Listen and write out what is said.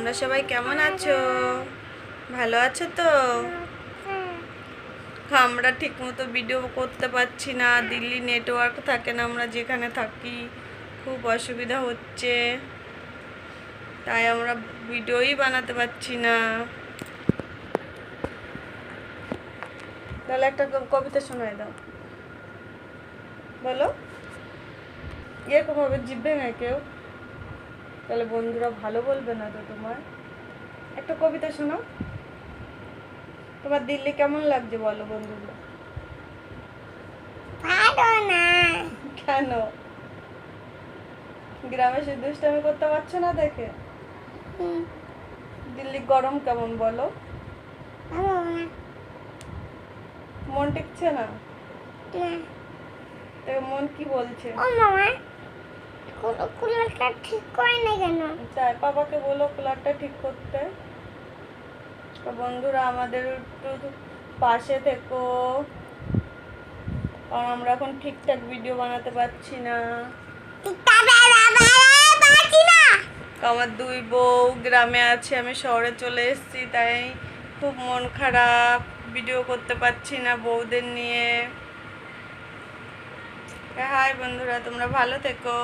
তোমরা সবাই কেমন আছো? ভালো আছো তো? আমরা ঠিকমতো ভিডিও করতে পারছি না, দিল্লি নেটওয়ার্ক থাকে না, আমরা যেখানে থাকি, খুব অসুবিধা হচ্ছে। তাই আমরা ভিডিওই বানাতে পারছি না। তাহলে একটা কবিতা শোনায় দাও। বলো। এরকম ভাবে জিভে না কেউ। তাহলে বন্ধুরা ভালো বলবে না তো তোমার? একটা কবিতা শোনাও তোমার দিল্লি কেমন লাগছে বলো বন্ধুরা? কেন? গ্রামে সে দুষ্টামি করতে পারছ না দেখে? দিল্লি গরম কেমন বলো? মন টিকছে না? মন কি বলছে? কুলারটা ঠিক করে না কেন? চাই বাবাকে বলো কুলারটা ঠিক করতে। বন্ধুরা, আমাদের একটু পাশে থেকো। কারণ আমরা এখন ঠিকঠাক ভিডিও বানাতে পারছি না। আমার দুই বউ গ্রামে আছে, আমি শহরে চলে এসেছি, তাই খুব মন খারাপ ভিডিও করতে পারছি না বউদের নিয়ে। হাই বন্ধুরা, তোমরা ভালো থেকো।